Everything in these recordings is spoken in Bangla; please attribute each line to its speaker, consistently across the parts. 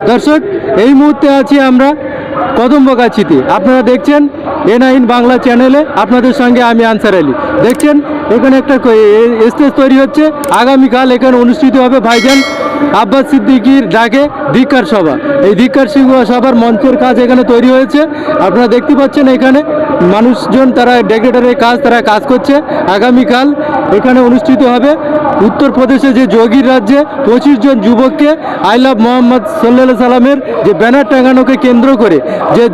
Speaker 1: দর্শক এই মুহূর্তে আছি আমরা কদম্বগাছিতে আপনারা দেখছেন এন আইন বাংলা চ্যানেলে আপনাদের সঙ্গে আমি আনসার আলী। দেখছেন, এখানে একটা স্টেজ তৈরি হচ্ছে। আগামীকাল এখানে অনুষ্ঠিত হবে ভাইজান আব্বাস সিদ্দিকির ডাকে ধিক্কার সভা। এই ধিক্কার সিংহ- সভার মঞ্চের কাজ এখানে তৈরি হয়েছে। আপনারা দেখতে পাচ্ছেন এখানে মানুষজন তারা ডেকরেটরের কাজ, তারা কাজ করছে। আগামীকাল এখানে অনুষ্ঠিত হবে উত্তরপ্রদেশে যে যোগীর রাজ্যে পঁচিশ জন যুবককে আই লাভ মোহাম্মদ সাল্লা সাল্লামের যে ব্যানার টাঙানোকে কেন্দ্র করে যে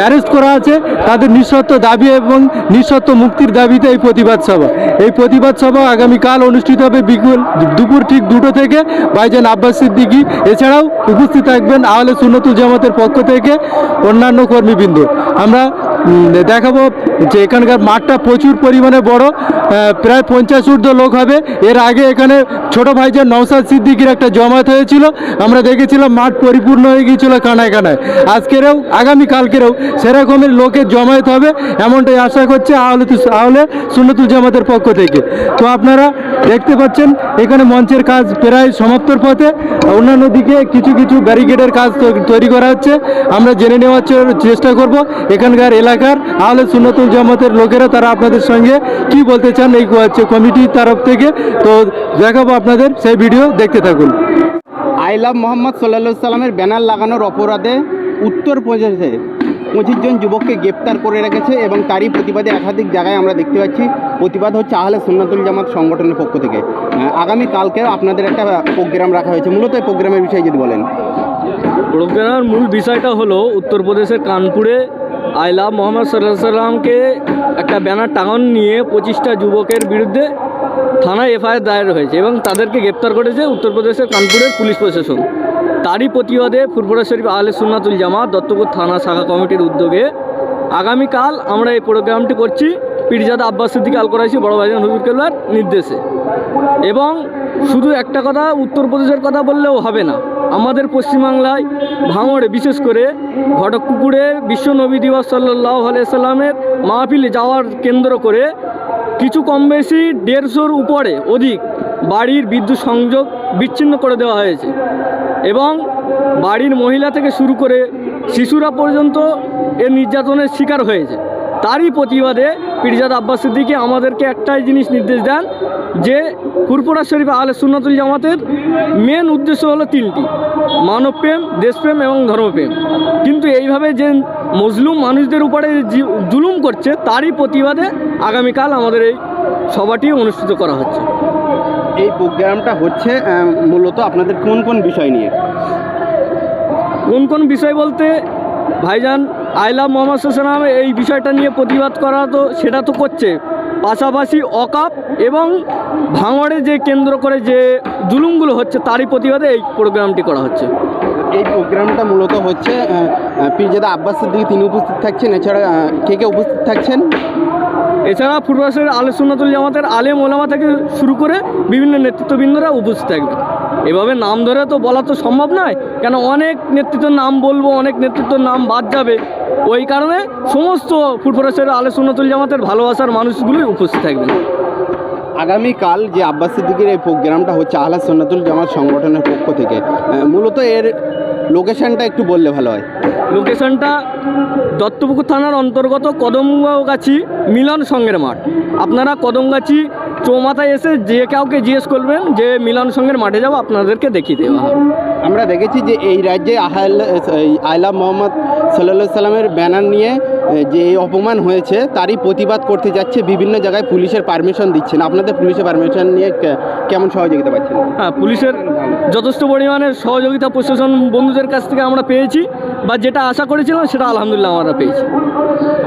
Speaker 1: অ্যারেস্ট করা আছে, তাদের নিঃশর্ত দাবি এবং নিঃশর্ত মুক্তির দাবিতে এই প্রতিবাদ সভা। এই প্রতিবাদ সভা আগামীকাল অনুষ্ঠিত হবে বিকুল দুপুর ঠিক দুটো থেকে। বাইজান আব্বাস সিদ্দিকি, এছাড়াও উপস্থিত থাকবেন আহলে সুন্নতুল জামাতের পক্ষ থেকে অন্যান্য কর্মীবৃন্দ। আমরা দেখাবো যে এখানকার মাঠটা প্রচুর পরিমাণে বড় প্রায় পঞ্চাশ ঊর্ধ্ব লোক হবে। এর আগে এখানে ছোট ভাইজান নওসাদ সিদ্দিকির একটা জমায়েত হয়েছিল। আমরা দেখেছিলাম মাঠ পরিপূর্ণ হয়ে গিয়েছিল কানায় কানায়। আজকেরও, আগামী কালকেরও সেরকমের লোকের জমায়েত হবে, এমনটাই আশা করছে আহলে আহলে সুন্নতুল জামাতের পক্ষ থেকে। তো আপনারা দেখতে পাচ্ছেন, এখানে মঞ্চের কাজ প্রায় সমাপ্তর পথে। অন্যান্য দিকে কিছু কিছু ব্যারিকেডের কাজ তৈরি করা হচ্ছে। আমরা জেনে নেওয়ার চেষ্টা করব, এখানকার এলাকার আহলে সুন্নতুল জামাতের লোকেরা তারা আপনাদের সঙ্গে কি বলতে চান এই হচ্ছে কমিটির তরফ থেকে। তো দেখাবো আপনাদের সেই ভিডিও, দেখতে থাকুন।
Speaker 2: আই লাভ মোহাম্মদ সাল্লা সাল্লামের ব্যানার লাগানোর অপরাধে উত্তরপ্রদেশে পঁচিশ জন যুবককে গ্রেপ্তার করে রেখেছে এবং তারই প্রতিবাদে একাধিক জায়গায় আমরা দেখতে পাচ্ছি। প্রতিবাদ হচ্ছে আহলে সুন্নাতুল জামাত সংগঠনের পক্ষ থেকে। আগামী কালকেও আপনাদের একটা প্রোগ্রাম রাখা হয়েছে। মূলত এই প্রোগ্রামের বিষয়ে যদি বলেন।
Speaker 3: প্রোগ্রামের মূল বিষয়টা হলো, উত্তরপ্রদেশের কানপুরে আই লাভ মোহাম্মদ সাল্লাহ সাল্লামকে একটা ব্যানার টাঙান নিয়ে পঁচিশটা যুবকের বিরুদ্ধে থানায় এফআইআর দায়ের হয়েছে এবং তাদেরকে গ্রেপ্তার করেছে উত্তরপ্রদেশের কানপুরের পুলিশ প্রশাসন। তারই প্রতিবাদে ফুরফুরা শরীফ আহলে সুন্নাতুল জামাত দত্তপুর থানা শাখা কমিটির উদ্যোগে আগামীকাল আমরা এই প্রোগ্রামটি করছি। পিরজাদা আব্বাস সিদ্দিক আল করাইছি বড় ভাইজান হুজুর কেল্লার নির্দেশে। এবং শুধু একটা কথা, উত্তরপ্রদেশের কথা বললেও হবে না। আমাদের পশ্চিমবাংলায় ভাঙড়ে বিশেষ করে ঘটকপুকুরে বিশ্ব নবী দিবস সাল্লাহ সাল্লামের মাহফিলে যাওয়ার কেন্দ্র করে কিছু কম বেশি দেড়শোর উপরে অধিক বাড়ির বিদ্যুৎ সংযোগ বিচ্ছিন্ন করে দেওয়া হয়েছে। এবং বাড়ির মহিলা থেকে শুরু করে শিশুরা পর্যন্ত এর নির্যাতনের শিকার হয়েছে। তারই প্রতিবাদে পিরজাদ আব্বাস সিদ্দিকি আমাদেরকে একটাই জিনিস নির্দেশ দেন যে কুরপুরা শরীফ আলে সুন্নাতুল জামাতের মেন উদ্দেশ্য হলো তিনটি মানবপ্রেম দেশপ্রেম এবং ধর্মপ্রেম কিন্তু এইভাবে যে মজলুম মানুষদের উপরে জুলুম করছে, তারই প্রতিবাদে আগামীকাল আমাদের এই সভাটি অনুষ্ঠিত করা হচ্ছে।
Speaker 2: এই প্রোগ্রামটা হচ্ছে মূলত আপনাদের কোন কোন বিষয় নিয়ে?
Speaker 3: কোন কোন বিষয় বলতে ভাইজান আই আইলা মোহাম্মদ সাল্লাম এই বিষয়টা নিয়ে প্রতিবাদ করা তো সেটা তো করছে। পাশাপাশি অকাপ এবং ভাঙড়ে যে কেন্দ্র করে যে জুলুমগুলো হচ্ছে তারই প্রতিবাদে এই প্রোগ্রামটি করা হচ্ছে।
Speaker 2: এই প্রোগ্রামটা মূলত হচ্ছে পীরজাদা আব্বাস সিদ্দিকি তিনি উপস্থিত থাকছেন এছাড়া কে কে উপস্থিত থাকছেন?
Speaker 3: এছাড়া ফুটবলের আলে সুন্নাতুল জামাতের আলেম ওলামা থেকে শুরু করে বিভিন্ন নেতৃত্ববৃন্দরা উপস্থিত থাকবে। এভাবে নাম ধরে তো বলা তো সম্ভব নয়, কেন অনেক নেতৃত্বের নাম বলব, অনেক নেতৃত্বের নাম বাদ যাবে। ওই কারণে সমস্ত ফুটবলের আলে সুন্নাতুল জামাতের ভালোবাসার মানুষগুলোই উপস্থিত থাকবেন
Speaker 2: আগামীকাল যে আব্বাস সিদ্দিকির এই প্রোগ্রামটা হচ্ছে আহলা সন্ন্যতুল জামাত সংগঠনের পক্ষ থেকে। মূলত এর লোকেশনটা একটু বললে ভালো হয়।
Speaker 3: লোকেশনটা দত্তপুকুর থানার অন্তর্গত কদমগাছি মিলন সঙ্গের মাঠ। আপনারা কদমগাছি চৌমাথায় এসে যে কাউকে জিজ্ঞেস করবেন যে মিলন সঙ্গের মাঠে যাব আপনাদেরকে দেখিয়ে দেওয়া হবে।
Speaker 2: আমরা দেখেছি যে এই রাজ্যে আহাল আয়লা আইলা মোহাম্মদ সাল্লা সাল্লামের ব্যানার নিয়ে আহ, যে অপমান হয়েছে, তারই প্রতিবাদ করতে যাচ্ছে বিভিন্ন জায়গায় পুলিশের পারমিশন দিচ্ছেন। আপনাদের পুলিশের পারমিশন নিয়ে কেমন সহযোগিতা পাচ্ছেন?
Speaker 3: হ্যাঁ পুলিশের যথেষ্ট পরিমাণে সহযোগিতা প্রশাসন বন্ধুদের কাছ থেকে আমরা পেয়েছি। বা যেটা আশা করেছিলাম সেটা আলহামদুলিল্লাহ আমরা পেয়েছি।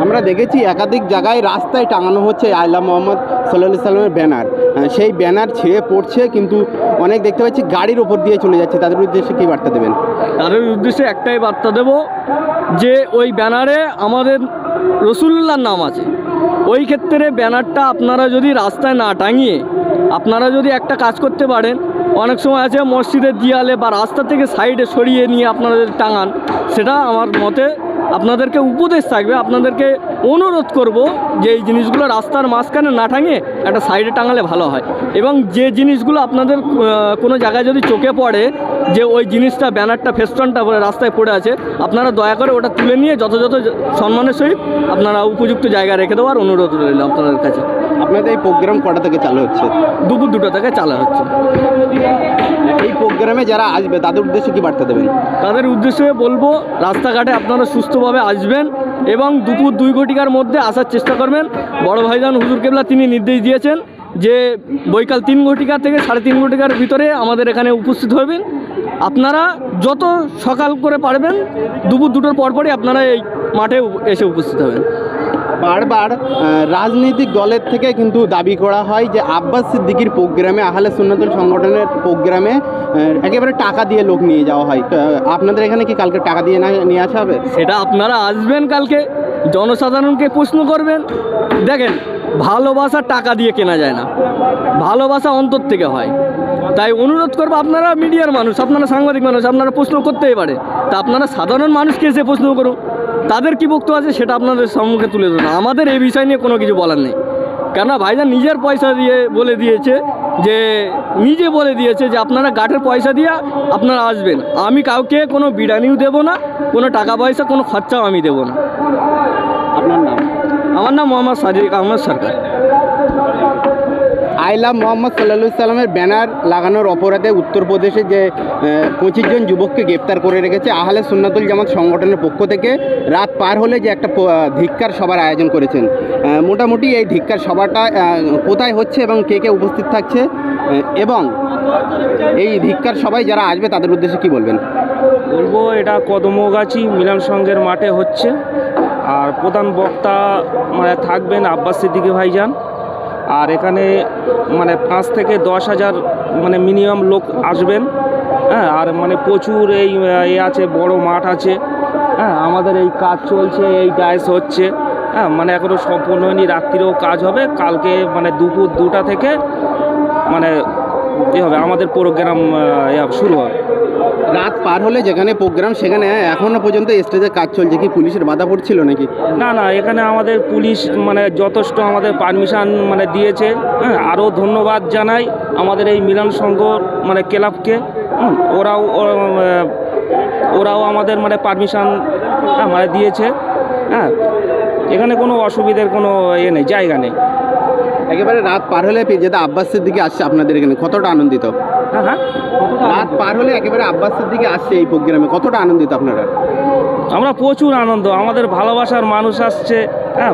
Speaker 2: আমরা দেখেছি একাধিক জায়গায় রাস্তায় টাঙানো হচ্ছে আইলা মোহাম্মদ সাল্লাহ সাল্লামের ব্যানার। সেই ব্যানার ছেয়ে পড়ছে কিন্তু অনেক দেখতে পাচ্ছি গাড়ির ওপর দিয়ে চলে যাচ্ছে। তাদের উদ্দেশ্যে কী বার্তা দেবেন?
Speaker 3: তাদের উদ্দেশ্যে একটাই বার্তা দেব যে ওই ব্যানারে আমাদের রসুল্লার নাম আছে। ওই ক্ষেত্রে ব্যানারটা আপনারা যদি রাস্তায় না টাঙিয়ে আপনারা যদি একটা কাজ করতে পারেন অনেক সময় আছে মসজিদের দিয়ালে বা রাস্তা থেকে সাইডে সরিয়ে নিয়ে আপনাদের টাঙান। সেটা আমার মতে আপনাদেরকে উপদেশ থাকবে। আপনাদেরকে অনুরোধ করব যে এই জিনিসগুলো রাস্তার মাঝখানে না টাঙিয়ে একটা সাইডে টাঙালে ভালো হয়। এবং যে জিনিসগুলো আপনাদের কোনো জায়গায় যদি চোখে পড়ে যে ওই জিনিসটা, ব্যানারটা, ফেস্টনটা রাস্তায় পড়ে আছে, আপনারা দয়া করে ওটা তুলে নিয়ে যথাযথ সম্মানের সহিত আপনারা উপযুক্ত জায়গায় রেখে দেওয়ার অনুরোধ রইল আপনাদের কাছে।
Speaker 2: আপনাদের এই প্রোগ্রাম কটা থেকে চালু হচ্ছে?
Speaker 3: দুপুর দুটো থেকে চালা হচ্ছে।
Speaker 2: এই প্রোগ্রামে যারা আসবে তাদের উদ্দেশ্যে কি বার্তা দেবেন?
Speaker 3: তাদের উদ্দেশ্যে বলব রাস্তাঘাটে আপনারা সুস্থভাবে আসবেন এবং দুপুর দুই ঘটিকার মধ্যে আসার চেষ্টা করবেন। বড় ভাইজান হুজুর কেবলা তিনি নির্দেশ দিয়েছেন যে বৈকাল তিন ঘটিকা থেকে সাড়ে তিন ঘটিকার ভিতরে আমাদের এখানে উপস্থিত হবেন। আপনারা যত সকাল করে পারবেন দুপুর দুটোর পরপরই আপনারা এই মাঠে এসে উপস্থিত হবেন।
Speaker 2: বারবার রাজনৈতিক দলের থেকে কিন্তু দাবি করা হয় যে আব্বাস সিদ্দিকির প্রোগ্রামে, আহলে সুন্নাতুল সংগঠনের প্রোগ্রামে একেবারে টাকা দিয়ে লোক নিয়ে যাওয়া হয়। আপনাদের এখানে কি কালকে টাকা দিয়ে না, নিয়ে আসা হবে?
Speaker 3: সেটা আপনারা আসবেন কালকে, জনসাধারণকে প্রশ্ন করবেন। দেখেন, ভালোবাসা টাকা দিয়ে কেনা যায় না। ভালোবাসা অন্তর থেকে হয়। তাই অনুরোধ করব আপনারা মিডিয়ার মানুষ, আপনারা সাংবাদিক মানুষ, আপনারা প্রশ্ন করতেই পারে। তা আপনারা সাধারণ মানুষকে এসে প্রশ্ন করুন। তাদের কি বক্তব্য আছে সেটা আপনাদের সম্মুখে তুলে ধরুন আমাদের এই বিষয় নিয়ে কোনো কিছু বলার নেই। কেননা ভাইজান নিজের পয়সা দিয়ে বলে দিয়েছে যে নিজে বলে দিয়েছে যে আপনারা গাঠের পয়সা দিয়ে আপনারা আসবেন। আমি কাউকে কোনো বিড়ানিও দেবো না কোনো টাকা পয়সা কোনো খরচাও আমি দেবো না।
Speaker 2: আপনার নাম?
Speaker 3: আমার নাম মোহাম্মদ সাদিক আহমদ সরকার।
Speaker 2: আইলা মোহাম্মদ সাল্লা সাল্লামের ব্যানার লাগানোর অপরাধে উত্তরপ্রদেশে যে পঁচিশ জন যুবককে গ্রেপ্তার করে রেখেছে আহলে সুন্নাতুল জামাত সংগঠনের পক্ষ থেকে, রাত পার হলে যে একটা ধিক্কার সভার আয়োজন করেছেন। মোটামুটি এই ধিক্কার সভাটা কোথায় হচ্ছে এবং কে কে উপস্থিত থাকছে এবং এই ধিক্কার সবাই যারা আসবে তাদের উদ্দেশ্যে কি বলবেন?
Speaker 4: বলব, এটা কদমগাছি মিলন সংঘের মাঠে হচ্ছে। আর প্রধান বক্তা মানে থাকবেন আব্বাস সিদ্দিকী ভাইজান। আর এখানে মানে পাঁচ থেকে দশ হাজার মানে মিনিমাম লোক আসবেন হ্যাঁ আর মানে প্রচুর এই, এ আছে, বড় মাঠ আছে হ্যাঁ আমাদের এই কাজ চলছে, এই ডায়েস হচ্ছে হ্যাঁ মানে এখনও সম্পূর্ণ হয়নি, রাত্রিরেও কাজ হবে, কালকে মানে দুপুর দুটা থেকে মানে এ হবে? আমাদের প্রোগ্রাম শুরু হবে।
Speaker 2: রাত পার হলে যেখানে প্রোগ্রাম সেখানে এখনও পর্যন্ত স্টেজে কাজ চলছে কি? পুলিশের বাধা পড়ছিল নাকি?
Speaker 4: না না এখানে আমাদের পুলিশ মানে যথেষ্ট আমাদের পারমিশন মানে দিয়েছে। হ্যাঁ আরও ধন্যবাদ জানাই আমাদের এই মিলন সংঘ মানে ক্লাবকে। ওরাও ওরাও আমাদের মানে পারমিশন মানে দিয়েছে। হ্যাঁ এখানে কোনো অসুবিধার কোনো এ নেই জায়গা নেই।
Speaker 2: একেবারে রাত পার হলে যেটা আব্বাসের দিকে আসছে আপনাদের এখানে কতটা আনন্দিত?
Speaker 4: হ্যাঁ হ্যাঁ।
Speaker 2: রাত পার হলে একেবারে আব্বাসের দিকে আসছে এই প্রোগ্রামে কতটা আনন্দিত আপনারা?
Speaker 4: আমরা প্রচুর আনন্দ আমাদের ভালোবাসার মানুষ আসছে হ্যাঁ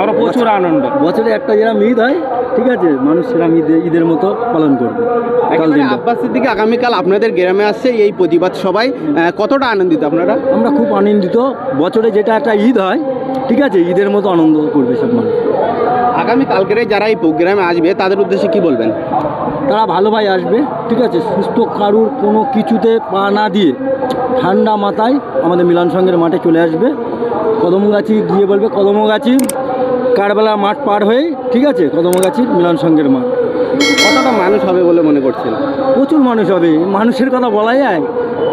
Speaker 4: আমরা প্রচুর আনন্দ।
Speaker 1: বছরে একটা যেরকম ঈদ হয় ঠিক আছে মানুষ সেরকম ঈদ ঈদের মতো পালন করবে।
Speaker 2: আব্বাসের দিকে আগামীকাল আপনাদের গ্রামে আসছে এই প্রতিবাদ সবাই কতটা আনন্দিত আপনারা?
Speaker 1: আমরা খুব আনন্দিত বছরে যেটা একটা ঈদ হয় ঠিক আছে ঈদের মতো আনন্দ করবে সব মানুষ।
Speaker 2: আগামী কালকেরে যারা এই প্রোগ্রামে আসবে তাদের উদ্দেশ্যে কি বলবেন?
Speaker 1: তারা ভালোভাবে আসবে ঠিক আছে? সুস্থ কারুর কোনো কিছুতে পা না দিয়ে ঠান্ডা মাথায় আমাদের মিলন সংঘের মাঠে চলে আসবে। কদমগাছি গিয়ে বলবে কদমগাছি কারবেলা মাঠ পার হয়ে ঠিক আছে? কদমগাছির মিলন সংঘের মাঠ।
Speaker 2: কতটা মানুষ হবে বলে মনে করছেন?
Speaker 1: প্রচুর মানুষ হবে। মানুষের কথা বলা যায়।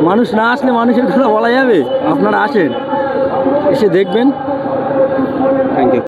Speaker 1: মানুষ না আসলে মানুষের কথা বলা যাবে? আপনারা আসেন। এসে দেখবেন।